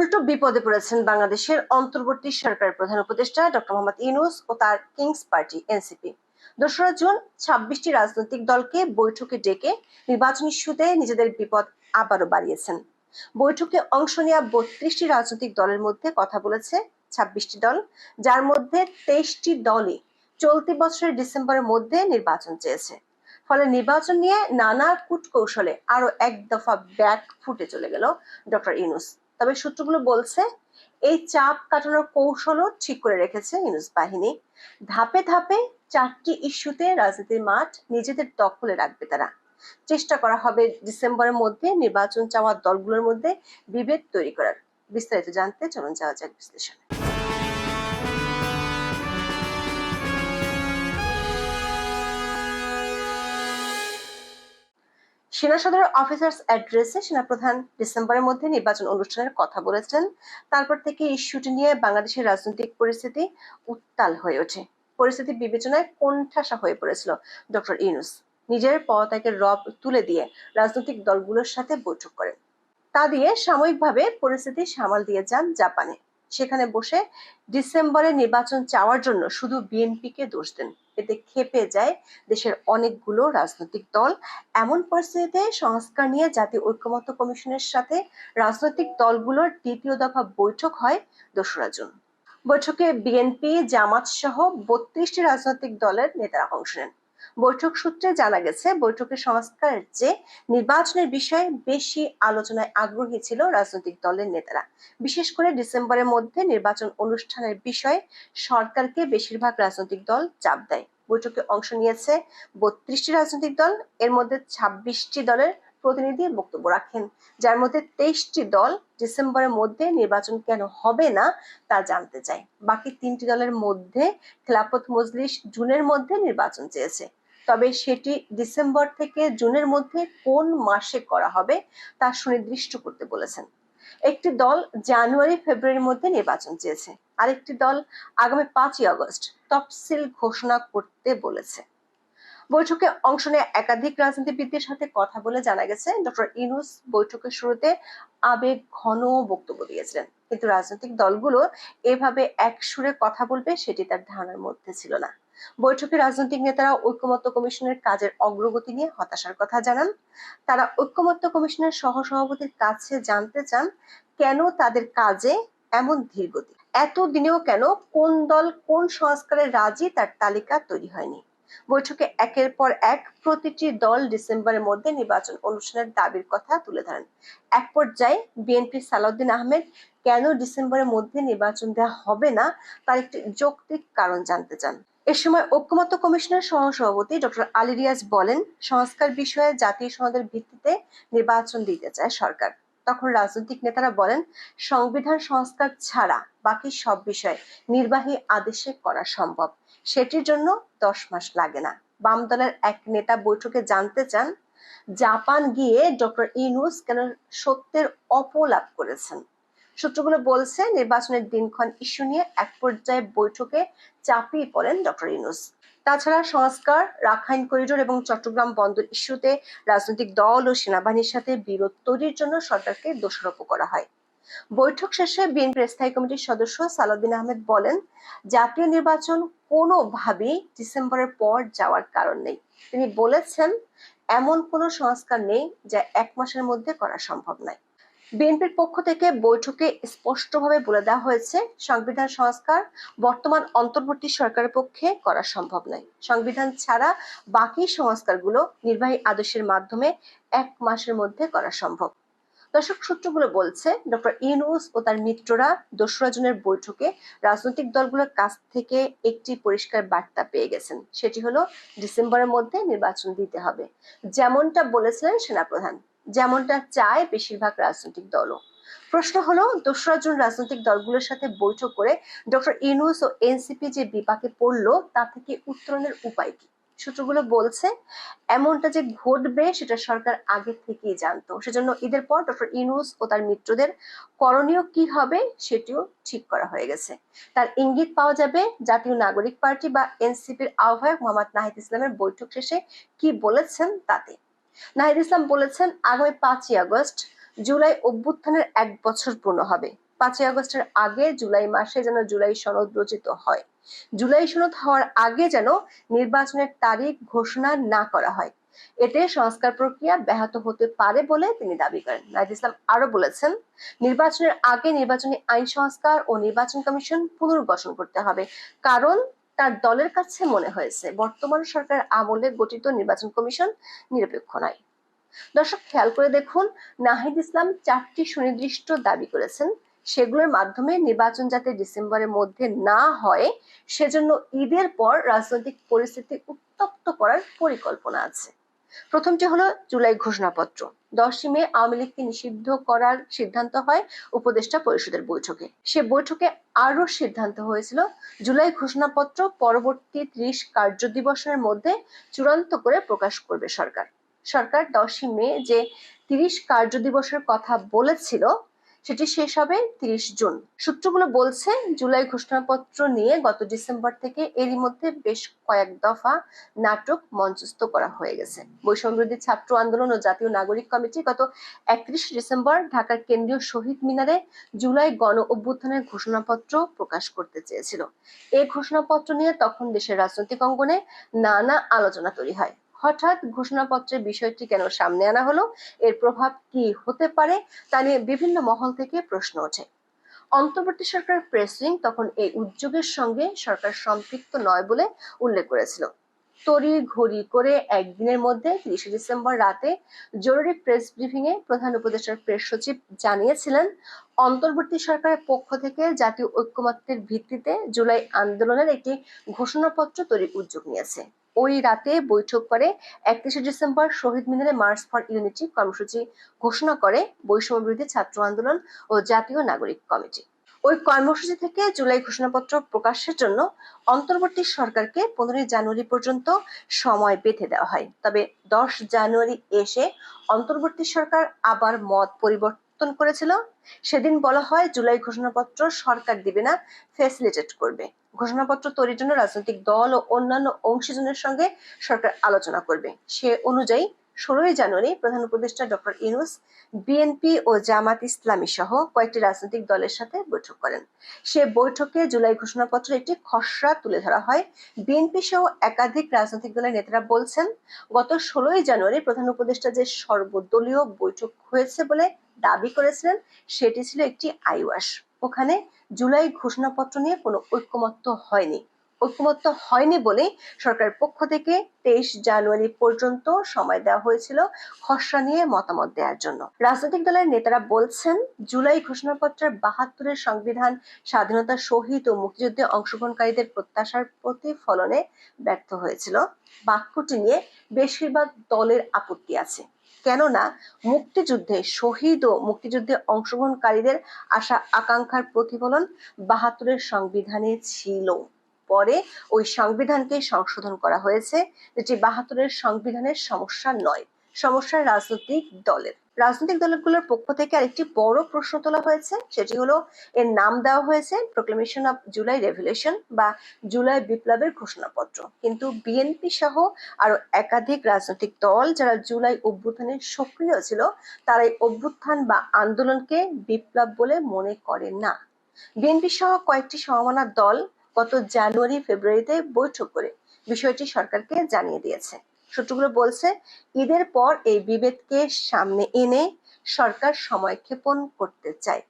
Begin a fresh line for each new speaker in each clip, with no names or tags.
উল্টো বিপদে পড়েছেন বাংলাদেশের অন্তর্বর্তী সরকারের প্রধান উপদেষ্টা ডক্টর মোহাম্মদ ইউনুস ও তার কিংস পার্টি, এনসিপি। দোসরা জুন ছাব্বিশটি রাজনৈতিক দলকে বৈঠকে ডেকে নির্বাচন ইস্যুতে নিজেদের বিপদ আবারও বাড়িয়েছেন। বৈঠকে অংশ নেওয়া বত্রিশটি রাজনৈতিক দলের মধ্যে কথা বলেছে ছাব্বিশটি দল, যার মধ্যে তেইশটি দলই চলতি বছরের ডিসেম্বরের মধ্যে নির্বাচন চেয়েছে। ফলে নির্বাচন নিয়ে নানা কূটকৌশলে আরও এক দফা ব্যাক ফুটে চলে গেল ডক্টর ইউনুস। তবে সূত্রগুলো বলছে, এই চাপ কাটানোর কৌশলও ঠিক করে রেখেছে ইউনুস বাহিনী। ধাপে ধাপে চারটি ইস্যুতে রাজনীতির মাঠ নিজেদের দখলে রাখবে তারা। চেষ্টা করা হবে ডিসেম্বরের মধ্যে নির্বাচন চাওয়া দলগুলোর মধ্যে বিভেদ তৈরি করার। বিস্তারিত জানতে চলুন যাওয়া যাক বিশ্লেষণে। সেনা সদর অফিসার্স অ্যাড্রেসে সেনাপ্রধান ডিসেম্বরের মধ্যে নির্বাচন অনুষ্ঠানের কথা বলেছেন। তারপর থেকে ইস্যুটি নিয়ে বাংলাদেশের রাজনৈতিক পরিস্থিতি উত্তাল হয়ে ওঠে। পরিস্থিতি বিবেচনায় কোণঠাসা হয়ে পড়েছিল ডক্টর ইউনুস। নিজের পদত্যাগের রব তুলে দিয়ে রাজনৈতিক দলগুলোর সাথে বৈঠক করেন। তা দিয়ে সাময়িকভাবে পরিস্থিতি সামাল দিয়ে যান জাপানে। সেখানে বসে ডিসেম্বরে নির্বাচন চাওয়ার জন্য শুধু বিএনপিকে দোষ দেন। এতে খেপে যায় দেশের অনেকগুলো রাজনৈতিক দল। এমন পরিস্থিতিতে সংস্কার নিয়ে জাতীয় ঐক্যমত্য কমিশনের সাথে রাজনৈতিক দলগুলোর দ্বিতীয় দফা বৈঠক হয় দোসরা জুন। বৈঠকে বিএনপি, জামাত সহ বত্রিশটি রাজনৈতিক দলের নেতারা অংশ নেন। বৈঠক সূত্রে জানা গেছে বৈঠকের সংস্কারের চেয়ে নির্বাচনের বিষয়ে বেশি আলোচনায় আগ্রহী ছিল রাজনৈতিক দলের নেতারা। বিশেষ করে ডিসেম্বরের মধ্যে নির্বাচন অনুষ্ঠানের বিষয়ে সরকারকে বেশিরভাগ রাজনৈতিক দল চাপ দেয়। বৈঠকে অংশ নিয়েছে বত্রিশটি রাজনৈতিক দল, এর মধ্যে ছাব্বিশটি দলের প্রতিনিধি বক্তব্য রাখেন। যার মধ্যে তেইশটি দল ডিসেম্বরের মধ্যে নির্বাচন কেন হবে না তা জানতে চায়। বাকি তিনটি দলের মধ্যে খেলাফত মজলিস জুনের মধ্যে নির্বাচন চেয়েছে। তবে সেটি ডিসেম্বর থেকে জুনের মধ্যে কোন মাসে করা হবে তা সুনির্দিষ্ট করতে বলেছেন। একটি দল জানুয়ারি, ফেব্রুয়ারির মধ্যে নির্বাচন চেয়েছে। আরেকটি দল আগামী পাঁচই আগস্ট তফসিল ঘোষণা করতে বলেছে। বৈঠকে অংশ নেয় একাধিক রাজনীতিবিদদের সাথে কথা বলে জানা গেছে, ডক্টর ইনুস বৈঠকের শুরুতে আবেগ ঘন বক্তব্য দিয়েছিলেন। কিন্তু রাজনৈতিক দলগুলো এভাবে এক সুরে কথা বলবে সেটি তার ধারণার মধ্যে ছিল না। বৈঠকে রাজনৈতিক নেতারা ঐক্যমত্য কমিশনের কাজের অগ্রগতি নিয়ে হতাশার কথা জানান। তারা ঐক্যমত্য কমিশনের সহসভাপতির কাছে জানতে চান, কেন তাদের কাজে এমন ধীরগতি এত দিনেও কেন, কোন দল কোন সংস্কারের রাজি তার তালিকা তৈরি হয়নি? বৈঠকে একের পর এক প্রতিটি দল ডিসেম্বরের মধ্যে নির্বাচন অনুষ্ঠানের দাবির কথা তুলে ধরেন। এক পর্যায়ে বিএনপি সালাউদ্দিন আহমেদ, কেন ডিসেম্বরের মধ্যে নির্বাচন দেওয়া হবে না, তার একটি যৌক্তিক কারণ জানতে চান। এ সময় ঐক্যমত্য কমিশনের সহসভাপতি ডক্টর আলী রিয়াজ বলেন, সংস্কার বিষয়ে জাতীয় সনদের ভিত্তিতে নির্বাচন দিতে চায় সরকার। তখন রাজনৈতিক নেতারা বলেন, সংবিধান সংস্কার ছাড়া বাকি সব বিষয় নির্বাহী আদেশে করা সম্ভব। সেটির জন্য দশ মাস লাগে না। বাম দলের এক নেতা বৈঠকে জানতে চান, জাপান গিয়ে ডক্টর ইনুস কেন সত্যের অপলাপ করেছেন। সূত্রগুলো বলছে, নির্বাচনের দিনক্ষণ ইস্যু নিয়ে এক পর্যায়ে বৈঠকে চাপিয়ে পড়েন ডক্টর ইনুস তাছাড়া সংস্কার, রাখাইন করিডোর এবং চট্টগ্রাম বন্দর ইস্যুতে রাজনৈতিক দল ও সেনাবাহিনীর সাথে বিরোধ তৈরির জন্য সরকারকে দোষারোপ করা হয়। বৈঠক শেষে বিএনপির স্থায়ী কমিটির সদস্য সালাউদ্দিন আহমেদ বলেন, জাতীয় নির্বাচন কোনোভাবেই ডিসেম্বরের পর যাওয়ার কারণ নেই। তিনি বলেছেন, এমন কোনো সংস্কার নেই যা এক মাসের মধ্যে করা সম্ভব নয়। বিএনপির পক্ষ থেকে বৈঠকে স্পষ্টভাবে বলে দেওয়া হয়েছে, সংবিধান সংস্কার বর্তমান অন্তর্বর্তী সরকারের পক্ষে করা সম্ভব নয়। সংবিধান ছাড়া বাকি সংস্কারগুলো নির্বাহী আদেশের মাধ্যমে এক মাসের মধ্যে করা সম্ভব। দর্শক, সূত্রগুলো বলছে, ডক্টর ইউনুস ও তার মিত্ররা দোসরা জনের বৈঠকে রাজনৈতিক দলগুলোর কাছ থেকে একটি পরিষ্কার বার্তা পেয়ে গেছেন। সেটি হলো, ডিসেম্বরের মধ্যে নির্বাচন দিতে হবে। যেমনটা বলেছিলেন সেনাপ্রধান। যেমনটা চায় বেশিরভাগ রাজনৈতিক দলও। প্রশ্ন হলো, দোসরা জুন রাজনৈতিক দলগুলোর সাথে বৈঠক করে ডক্টর ইনুস ও এনসিপি যে বিপাকে পড়ল, তা থেকে উত্তরণের উপায় কি? সূত্রগুলো বলছে, এমনটা যে ঘটবে সেটা সরকার আগে থেকেই জানতো। সেজন্য ঈদের পর ডক্টর ইনুস ও তার মিত্রদের করণীয় কি হবে সেটিও ঠিক করা হয়ে গেছে। তার ইঙ্গিত পাওয়া যাবে, জাতীয় নাগরিক পার্টি বা এনসিপির আহ্বায়ক মোহাম্মদ নাহিদ ইসলামের বৈঠক শেষে কি বলেছেন তাতে। নাহিদ ইসলাম বলেছেন, আগামী পাঁচই আগস্ট জুলাই অভ্যুত্থানের এক বছর পূর্ণ হবে। পাঁচই আগস্টের আগে জুলাই মাসে যেন জুলাই সনদ রচিত হয়। জুলাই সনদ হওয়ার আগে যেন নির্বাচনের তারিখ ঘোষণা না করা হয়। এতে সংস্কার প্রক্রিয়া ব্যাহত হতে পারে বলে তিনি দাবি করেন। নাহিদ ইসলাম আরও বলেছেন, নির্বাচনের আগে নির্বাচনী আইন সংস্কার ও নির্বাচন কমিশন পুনর্গঠন করতে হবে। কারণ তার দলের কাছে মনে হয়েছে, বর্তমান সরকার আমলে গঠিত নির্বাচন কমিশন নিরপেক্ষ নয়। দর্শক, খেয়াল করে দেখুন, নাহিদ ইসলাম চারটি সুনির্দিষ্ট দাবি করেছেন। সেগুলোর মাধ্যমে নির্বাচন যাতে ডিসেম্বরের মধ্যে না হয়, সেজন্য ঈদের পর রাজনৈতিক পরিস্থিতি উত্তপ্ত করার পরিকল্পনা আছে। প্রথমটি হলো জুলাই ঘোষণাপত্র। দশই মে আওয়ামী লীগকে নিষিদ্ধ করার সিদ্ধান্ত হয় উপদেষ্টা পরিষদের বৈঠকে। সে বৈঠকে আরও সিদ্ধান্ত হয়েছিল, জুলাই ঘোষণাপত্র পরবর্তী ত্রিশ কার্য দিবসের মধ্যে চূড়ান্ত করে প্রকাশ করবে সরকার। সরকার দশই মে যে তিরিশ কার্য দিবসের কথা বলেছিল সেটি শেষ হবে তিরিশ জুন। সূত্রগুলো বলছে, জুলাই ঘোষণাপত্র নিয়ে গত ডিসেম্বর থেকে এরই মধ্যে বেশ কয়েক দফা নাটক মঞ্চস্থ করা হয়ে গেছে। বৈষম্যবিরোধী ছাত্র আন্দোলন ও জাতীয় নাগরিক কমিটি গত একত্রিশ ডিসেম্বর ঢাকার কেন্দ্রীয় শহীদ মিনারে জুলাই গণ অভ্যুত্থানের ঘোষণাপত্র প্রকাশ করতে চেয়েছিল। এই ঘোষণাপত্র নিয়ে তখন দেশের রাজনৈতিক অঙ্গনে নানা আলোচনা তৈরি হয়। হঠাৎ ঘোষণাপত্রের বিষয়টি কেন সামনে আনা হলো? এর প্রভাব কি হতে পারে? তা নিয়ে বিভিন্ন মহল থেকে প্রশ্ন ওঠে। অন্তর্বর্তী সরকার প্রেস তখন এই উদ্যোগের সঙ্গে সরকার সম্পৃক্ত নয় বলে উল্লেখ করেছিল। তড়ি ঘড়ি করে একদিনের মধ্যে তিরিশে ডিসেম্বর রাতে জরুরি প্রেস ব্রিফিং এ প্রধান উপদেষ্টার প্রেস সচিব জানিয়েছিলেন, অন্তর্বর্তী সরকারের পক্ষ থেকে জাতীয় ঐক্যমত্যের ভিত্তিতে জুলাই আন্দোলনের একটি ঘোষণাপত্র তৈরির উদ্যোগ নিয়েছে। ওই রাতে বৈঠক করে একত্রিশে ডিসেম্বর শহীদ মিনারে মার্চ ফর ইউনিটি কর্মসূচি ঘোষণা করে বৈষম্য বিরোধী ছাত্র আন্দোলন ও জাতীয় নাগরিক কমিটি। ওই কর্মসূচি থেকে জুলাই ঘোষণাপত্র প্রকাশের জন্য অন্তর্বর্তী সরকারকে পনেরোই জানুয়ারি পর্যন্ত সময় বেঁধে দেওয়া হয়। তবে দশ জানুয়ারি এসে অন্তর্বর্তী সরকার আবার মত পরিবর্তন করেছিল। সেদিন বলা হয় জুলাই ঘোষণাপত্র সরকার দিবে না ফ্যাসিলিটেট করবে। ঘোষণাপত্র তৈরির জন্য রাজনৈতিক দল ও অন্যান্য অংশীজনের সঙ্গে সরকার আলোচনা করবে। সে অনুযায়ী ষোলোই জানুয়ারি প্রধান উপদেষ্টা ডক্টর ইউনুস, বিএনপি ও জামাত ইসলামী সহ কয়েকটি রাজনৈতিক দলের সাথে বৈঠক করেন। সে বৈঠকে জুলাই ঘোষণাপত্রের একটি খসড়া তুলে ধরা হয়। বিএনপি সহ একাধিক রাজনৈতিক দলের নেতারা বলছেন, গত ষোলোই জানুয়ারি প্রধান উপদেষ্টা যে সর্বদলীয় বৈঠক হয়েছে বলে দাবি করেছিলেন, সেটি ছিল একটি আইওয়াস ওখানে জুলাই ঘোষণাপত্র নিয়ে কোনো ঐক্যমত্য হয়নি। ঐক্যমত্য হয়নি বলে সরকারের পক্ষ থেকে তেইশ জানুয়ারি পর্যন্ত সময় দেওয়া হয়েছিল খসড়া নিয়ে মতামত দেওয়ার জন্য। রাজনৈতিক দলের নেতারা বলছেন, জুলাই ঘোষণাপত্রের বাহাত্তরের সংবিধান স্বাধীনতা শহীদ ও মুক্তিযুদ্ধে অংশগ্রহণকারীদের প্রত্যাশার প্রতিফলনে ব্যর্থ হয়েছিল। বাক্যটি নিয়ে বেশিরভাগ দলের আপত্তি আছে। কেননা মুক্তিযুদ্ধে শহীদ ও মুক্তিযুদ্ধে অংশগ্রহণকারীদের আশা আকাঙ্ক্ষার প্রতিফলন বাহাত্তরের সংবিধানে ছিল। পরে ওই সংবিধানকে সংশোধন করা হয়েছে যেটি বাহাত্তরের সংবিধানের সমস্যা নয়। সমস্যা রাজনৈতিক দলের। রাজনৈতিক দলগুলোর পক্ষ থেকে আরেকটি বড় প্রশ্ন তোলা হয়েছে, সেটি হলো এর নাম দেওয়া হয়েছে প্রোক্লেমেশন অফ জুলাই রেভলিউশন বা জুলাই বিপ্লবের ঘোষণাপত্র। কিন্তু বিএনপি সহ আরও একাধিক রাজনৈতিক দল যারা জুলাই অভ্যুত্থানে সক্রিয় ছিল, তারা এই অভ্যুত্থান বা আন্দোলনকে বিপ্লব বলে মনে করে না। বিএনপি সহ কয়েকটি সমমানা দল গত জানুয়ারি ফেব্রুয়ারিতে বৈঠক করে বিষয়টি সরকারকে জানিয়ে দিয়েছে। সূত্রগুলো বলছে, ঈদের পর এই বিভেদকে সামনে এনে সরকার সময় ক্ষেপণ করতে চায়।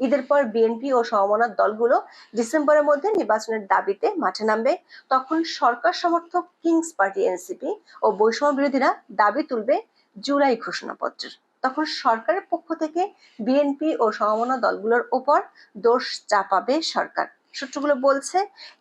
ঈদের পর বিএনপি ও সমমনার দলগুলো ডিসেম্বরের মধ্যে নির্বাচনের দাবিতে মাঠে নামবে। তখন সরকার সমর্থক কিংস পার্টি, এনসিপি ও বৈষম্য বিরোধীরা দাবি তুলবে জুলাই ঘোষণাপত্রের। তখন সরকারের পক্ষ থেকে বিএনপি ও সমমনা দলগুলোর ওপর দোষ চাপাবে সরকার। সূত্রগুলো বলছে,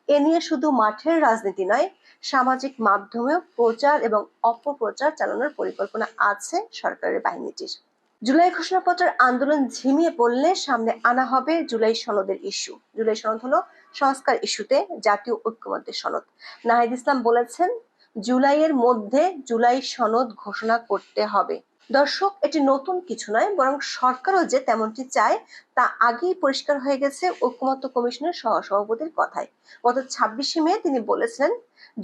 এ নিয়ে শুধু মাঠের রাজনীতি নয় সামাজিক মাধ্যমেও প্রচার এবং অপপ্রচার চালানোর পরিকল্পনা আছে সরকারের বাহিনীটির। জুলাই ঘোষণাপত্রের আন্দোলন ঝিমিয়ে পড়লে সামনে আনা হবে জুলাই সনদের ইস্যু। জুলাই সনদ হলো সংস্কার ইস্যুতে জাতীয় ঐক্যমত্যের সনদ। নাহিদ ইসলাম বলেছেন, জুলাইয়ের মধ্যে জুলাই সনদ ঘোষণা করতে হবে। দর্শক, এটি নতুন কিছু নয়, বরং সরকারও যে তেমনটি চায় তা আগেই পরিষ্কার হয়ে গেছে ঐক্যমত্য কমিশনের সহসভাপতির কথায়। গত ছাব্বিশে মে তিনি বলেছিলেন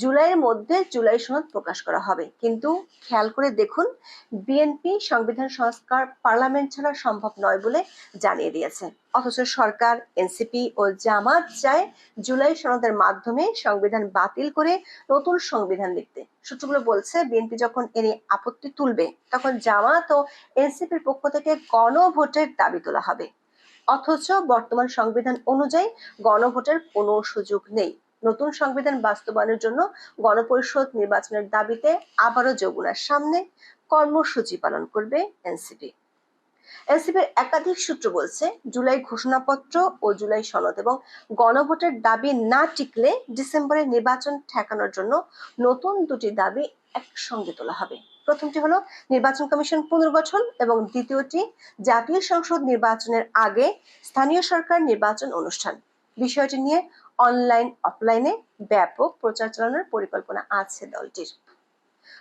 জুলাইয়ের মধ্যে জুলাই সনদ প্রকাশ করা হবে। কিন্তু খেয়াল করে দেখুন বিএনপি সংবিধান সংস্কার পার্লামেন্ট ছাড়া সম্ভব নয় বলে জানিয়ে দিয়েছে। অথচ সরকার এনসিপি ও জামাত চায় জুলাই সনদের মাধ্যমে সংবিধান বাতিল করে নতুন সংবিধান লিখতে। সূত্রগুলো বলছে বিএনপি যখন এ নিয়ে আপত্তি তুলবে, তখন জামাত ও এনসিপির পক্ষ থেকে গণভোটের দাবি তোলা হবে। অথচ বর্তমান সংবিধান অনুযায়ী গণভোটের কোনো সুযোগ নেই। নতুন সংবিধান বাস্তবায়নের জন্য গণপরিষদ নির্বাচনের দাবিতে আবারও যমুনার সামনে কর্মসূচি পালন করবে এনসিপি। এনসিপির একাধিক সূত্র বলছে, জুলাই ঘোষণাপত্র ও জুলাই সনদ এবং গণভোটের দাবি না টিকলে ডিসেম্বরে নির্বাচন ঠেকানোর জন্য নতুন দুটি দাবি একসঙ্গে তোলা হবে। প্রথমটি হলো, নির্বাচন কমিশন পুনর্গঠন এবং দ্বিতীয়টি, জাতীয় সংসদ নির্বাচনের আগে স্থানীয় সরকার নির্বাচন অনুষ্ঠান। বিষয়টি নিয়ে অনলাইন অফলাইনে ব্যাপক প্রচার চালানোর পরিকল্পনা আছে দলটির।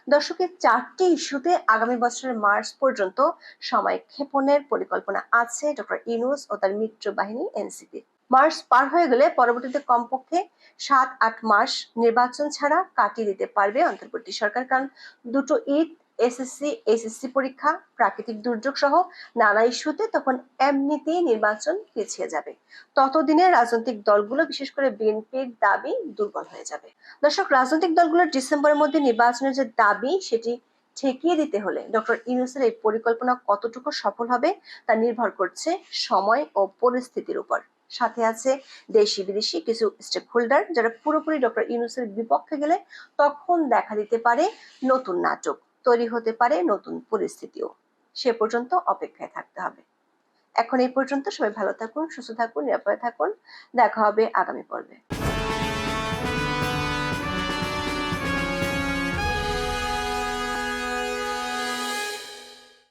দর্শকের চারটি ইস্যুতে আগামী বছরের মার্চ পর্যন্ত সময় ক্ষেপণের পরিকল্পনা আছে ডক্টর ইনুস ও তার মিত্র বাহিনী, এনসিপি। মার্চ পার হয়ে গেলে পরবর্তীতে কমপক্ষে সাত আট মাস নির্বাচন ছাড়া কাটিয়ে দিতে পারবে অন্তর্বর্তী সরকার। কারণ দুটো ঈদ এসএসসি এসএসসি পরীক্ষা, প্রাকৃতিক দুর্যোগ সহ নানা ইস্যুতে তখন এমনিতেই নির্বাচন পিছিয়ে যাবে। ততদিনে রাজনৈতিক দলগুলো বিশেষ করে বিএনপির দাবি দুর্বল হয়ে যাবে। দর্শক, রাজনৈতিক দলগুলোর ডিসেম্বরের মধ্যে নির্বাচনের যে দাবি, সেটি ঠেকিয়ে দিতে হলে ডক্টর ইউনুসের এই পরিকল্পনা কতটুকু সফল হবে, তা নির্ভর করছে সময় ও পরিস্থিতির উপর। সাথে আছে দেশি বিদেশি কিছু স্টেক হোল্ডার যারা পুরোপুরি ডক্টর ইউনুসের বিপক্ষে গেলে তখন দেখা দিতে পারে নতুন নাটক। তৈরি হতে পারে নতুন পরিস্থিতিও। সে পর্যন্ত অপেক্ষায় থাকতে হবে। এখন এই পর্যন্ত সবাই ভালো থাকুন, সুস্থ থাকুন, নিরাপদে থাকুন। দেখা হবে আগামী পর্বে।